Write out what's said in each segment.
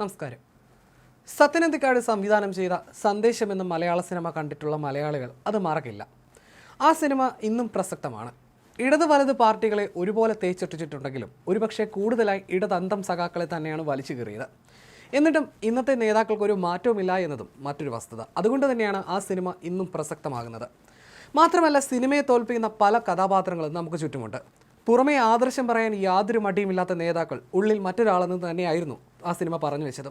നമസ്കാരം. സത്യനന്ദിക്കാട് സംവിധാനം ചെയ്ത സന്ദേശം എന്ന മലയാള സിനിമ കണ്ടിട്ടുള്ള മലയാളികൾ അത് മറക്കില്ല. ആ സിനിമ ഇന്നും പ്രസക്തമാണ്. ഇടത് വലത് പാർട്ടികളെ ഒരുപോലെ തേച്ചൊട്ടിച്ചിട്ടുണ്ടെങ്കിലും ഒരുപക്ഷെ കൂടുതലായി ഇടതന്തം സഖാക്കളെ തന്നെയാണ് വലിച്ചു കീറിയത്. എന്നിട്ടും ഇന്നത്തെ നേതാക്കൾക്ക് ഒരു മാറ്റവുമില്ല എന്നതും മറ്റൊരു വസ്തുത. അതുകൊണ്ട് തന്നെയാണ് ആ സിനിമ ഇന്നും പ്രസക്തമാകുന്നത്. മാത്രമല്ല സിനിമയെ തോൽപ്പിക്കുന്ന പല കഥാപാത്രങ്ങളും നമുക്ക് ചുറ്റുമുണ്ട്. പുറമേ ആദർശം പറയാൻ യാതൊരു മടിയുമില്ലാത്ത നേതാക്കൾ ഉള്ളിൽ മറ്റൊരാളെന്ന് തന്നെയായിരുന്നു ആ സിനിമ പറഞ്ഞു വെച്ചത്.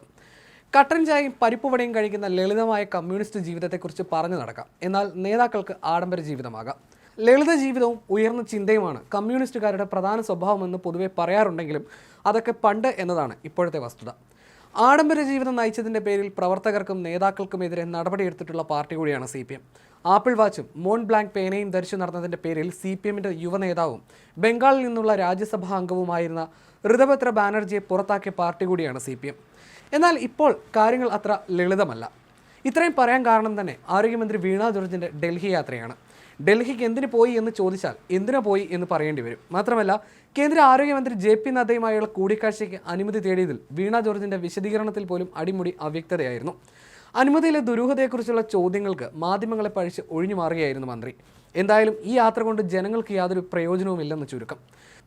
കട്ടൻ ചായയും പരിപ്പുവടയും കഴിക്കുന്ന ലളിതമായ കമ്മ്യൂണിസ്റ്റ് ജീവിതത്തെക്കുറിച്ച് പറഞ്ഞു നടക്കാം. എന്നാൽ നേതാക്കൾക്ക് ആഡംബര ജീവിതമാകാം. ലളിത ജീവിതവും ഉയർന്ന ചിന്തയുമാണ് കമ്മ്യൂണിസ്റ്റുകാരുടെ പ്രധാന സ്വഭാവമെന്ന് പൊതുവെ പറയാറുണ്ടെങ്കിലും അതൊക്കെ പണ്ട് എന്നതാണ് ഇപ്പോഴത്തെ വസ്തുത. ആഡംബര ജീവിതം നയിച്ചതിന്റെ പേരിൽ പ്രവർത്തകർക്കും നേതാക്കൾക്കുമെതിരെ നടപടിയെടുത്തിട്ടുള്ള പാർട്ടി കൂടിയാണ് സി പി എം. ആപ്പിൾ വാച്ചും മോൺ ബ്ലാങ്ക് പേനയും ധരിച്ചു നടന്നതിന്റെ പേരിൽ സി പി എമ്മിന്റെ യുവനേതാവും ബംഗാളിൽ നിന്നുള്ള രാജ്യസഭാ അംഗവുമായിരുന്ന ഋതഭദ്ര ബാനർജിയെ പുറത്താക്കിയ പാർട്ടി കൂടിയാണ് സി പി എം. എന്നാൽ ഇപ്പോൾ കാര്യങ്ങൾ അത്ര ലളിതമല്ല. ഇത്രയും പറയാൻ കാരണം തന്നെ ആരോഗ്യമന്ത്രി വീണ ജോർജിന്റെ ഡൽഹി യാത്രയാണ്. ഡൽഹിക്ക് എന്തിനു പോയി എന്ന് ചോദിച്ചാൽ എന്തിനു പോയി എന്ന് പറയേണ്ടി വരും. മാത്രമല്ല കേന്ദ്ര ആരോഗ്യമന്ത്രി ജെ പി നദ്ദയുമായുള്ള കൂടിക്കാഴ്ചയ്ക്ക് അനുമതി തേടിയതിൽ വീണ ജോർജിന്റെ വിശദീകരണത്തിൽ പോലും അടിമുടി അവ്യക്തതയായിരുന്നു. അനുമതിയിലെ ദുരൂഹതയെക്കുറിച്ചുള്ള ചോദ്യങ്ങൾക്ക് മാധ്യമങ്ങളെ പഴിച്ച് ഒഴിഞ്ഞു മാറുകയായിരുന്നു മന്ത്രി. എന്തായാലും ഈ യാത്ര കൊണ്ട് ജനങ്ങൾക്ക് യാതൊരു പ്രയോജനവുമില്ലെന്ന് ചുരുക്കം.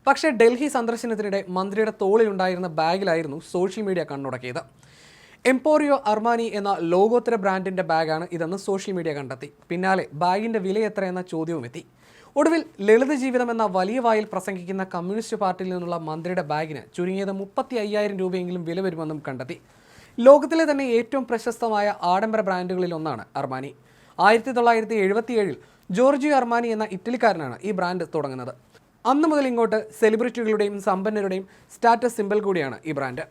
പക്ഷേ ഡൽഹി സന്ദർശനത്തിനിടെ മന്ത്രിയുടെ തോളിലുണ്ടായിരുന്ന ബാഗിലായിരുന്നു സോഷ്യൽ മീഡിയ കണ്ണുടക്കിയത്. എംപോറിയോ അർമാനി എന്ന ലോകോത്തര ബ്രാൻഡിന്റെ ബാഗാണ് ഇതെന്ന് സോഷ്യൽ മീഡിയ കണ്ടെത്തി. പിന്നാലെ ബാഗിന്റെ വില എത്രയെന്ന ചോദ്യവും എത്തി. ഒടുവിൽ ലളിത ജീവിതം എന്ന വലിയ വായിൽ പ്രസംഗിക്കുന്ന കമ്മ്യൂണിസ്റ്റ് പാർട്ടിയിൽ നിന്നുള്ള മന്ത്രിയുടെ ബാഗിന് ചുരുങ്ങിയത് മുപ്പത്തി അയ്യായിരം രൂപയെങ്കിലും വില വരുമെന്നും കണ്ടെത്തി. ലോകത്തിലെ തന്നെ ഏറ്റവും പ്രശസ്തമായ ആഡംബര ബ്രാൻഡുകളിൽ ഒന്നാണ് അർമാനി. ആയിരത്തി തൊള്ളായിരത്തി എഴുപത്തിയേഴിൽ ജോർജിയോ അർമാനി എന്ന ഇറ്റലിക്കാരനാണ് ഈ ബ്രാൻഡ് തുടങ്ങുന്നത്. അന്ന് മുതൽ ഇങ്ങോട്ട് സെലിബ്രിറ്റികളുടെയും സമ്പന്നരുടെയും സ്റ്റാറ്റസ് സിമ്പൽ കൂടിയാണ് ഈ ബ്രാൻഡ്.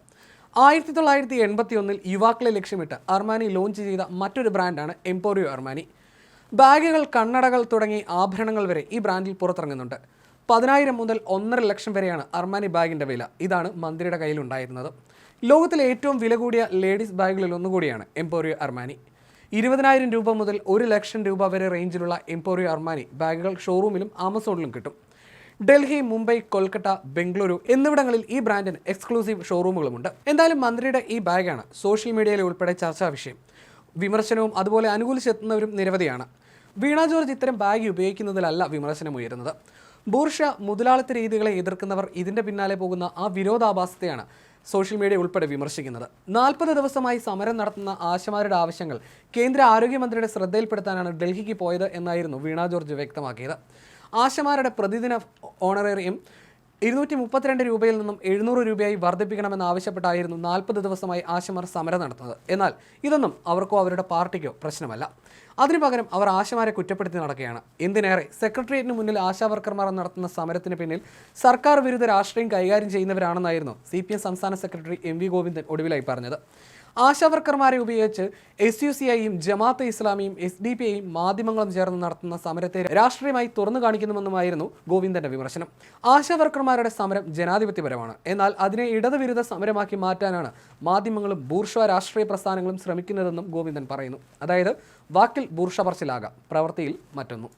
ആയിരത്തി തൊള്ളായിരത്തി എൺപത്തി ഒന്നിൽ യുവാക്കളെ ലക്ഷ്യമിട്ട് അർമാനി ലോഞ്ച് ചെയ്ത മറ്റൊരു ബ്രാൻഡാണ് എംപോറിയോ അർമാനി. ബാഗുകൾ കണ്ണടകൾ തുടങ്ങി ആഭരണങ്ങൾ വരെ ഈ ബ്രാൻഡിൽ പുറത്തിറങ്ങുന്നുണ്ട്. പതിനായിരം മുതൽ ഒന്നര ലക്ഷം വരെയാണ് അർമാനി ബാഗിന്റെ വില. ഇതാണ് മന്ത്രിയുടെ കയ്യിലുണ്ടായിരുന്നത്. ലോകത്തിലെ ഏറ്റവും വില കൂടിയ ലേഡീസ് ബാഗുകളിൽ ഒന്നുകൂടിയാണ് എംപോറിയോ അർമാനി. ഇരുപതിനായിരം രൂപ മുതൽ ഒരു ലക്ഷം രൂപ വരെ റേഞ്ചിലുള്ള എംപോറിയോ അർമാനി ബാഗുകൾ ഷോറൂമിലും ആമസോണിലും കിട്ടും. ഡൽഹി മുംബൈ കൊൽക്കത്ത ബംഗളൂരു എന്നിവിടങ്ങളിൽ ഈ ബ്രാൻഡിന് എക്സ്ക്ലൂസീവ് ഷോറൂമുകളുമുണ്ട്. എന്തായാലും മന്ത്രിയുടെ ഈ ബാഗാണ് സോഷ്യൽ മീഡിയയിൽ ഉൾപ്പെടെ ചർച്ചാ വിഷയം. വിമർശനവും അതുപോലെ അനുകൂലിച്ചെത്തുന്നവരും നിരവധിയാണ്. വീണ ജോർജ് ഇത്തരം ബാഗ് ഉപയോഗിക്കുന്നതിലല്ല വിമർശനം ഉയരുന്നത് ബൂർഷ മുതലാളിത്ത രീതികളെ എതിർക്കുന്നവർ ഇതിന്റെ പിന്നാലെ പോകുന്ന ആ വിരോധാഭാസത്തെയാണ് സോഷ്യൽ മീഡിയ ഉൾപ്പെടെ വിമർശിക്കുന്നത്. നാൽപ്പത് ദിവസമായി സമരം നടത്തുന്ന ആശമാരുടെ ആവശ്യങ്ങൾ കേന്ദ്ര ആരോഗ്യമന്ത്രിയുടെ ശ്രദ്ധയിൽപ്പെടുത്താനാണ് ഡൽഹിക്ക് പോയത് എന്നായിരുന്നു വീണ ജോർജ് വ്യക്തമാക്കിയത്. ആശമാരുടെ പ്രതിദിന ഓണറേറിയം ഇരുന്നൂറ്റി മുപ്പത്തിരണ്ട് രൂപയിൽ നിന്നും എഴുന്നൂറ് രൂപയായി വർദ്ധിപ്പിക്കണമെന്ന് ആവശ്യപ്പെട്ടായിരുന്നു നാൽപ്പത് ദിവസമായി ആശമാർ സമരം നടത്തുന്നത്. എന്നാൽ ഇതൊന്നും അവർക്കോ അവരുടെ പാർട്ടിക്കോ പ്രശ്നമല്ല. അതിനു പകരം അവർ ആശമാരെ കുറ്റപ്പെടുത്തി നടക്കുകയാണ്. എന്തിനേറെ സെക്രട്ടേറിയറ്റിന് മുന്നിൽ ആശാവർക്കർമാർ നടത്തുന്ന സമരത്തിന് പിന്നിൽ സർക്കാർ വിരുദ്ധ രാഷ്ട്രീയം കൈകാര്യം ചെയ്യുന്നവരാണെന്നായിരുന്നു സി സംസ്ഥാന സെക്രട്ടറി എം വി ഗോവിന്ദൻ ഒടുവിലായി പറഞ്ഞത്. ആശാവർക്കർമാരെ ഉപയോഗിച്ച് എസ് യു സി ഐയും ജമാഅത്തെ ഇസ്ലാമിയും എസ് ഡി പി ഐയും മാധ്യമങ്ങളും ചേർന്ന് നടത്തുന്ന സമരത്തെ രാഷ്ട്രീയമായി തുറന്നു കാണിക്കുന്നുവെന്നുമായിരുന്നു ഗോവിന്ദന്റെ വിമർശനം. ആശാവർക്കർമാരുടെ സമരം ജനാധിപത്യപരമാണ്. എന്നാൽ അതിനെ ഇടതുവിരുദ്ധ സമരമാക്കി മാറ്റാനാണ് മാധ്യമങ്ങളും ബൂർഷ രാഷ്ട്രീയ പ്രസ്ഥാനങ്ങളും ശ്രമിക്കുന്നതെന്നും ഗോവിന്ദൻ പറയുന്നു. അതായത് വാക്കിൽ ബൂർഷ പറച്ചിലാകാം പ്രവൃത്തിയിൽ മറ്റൊന്നും.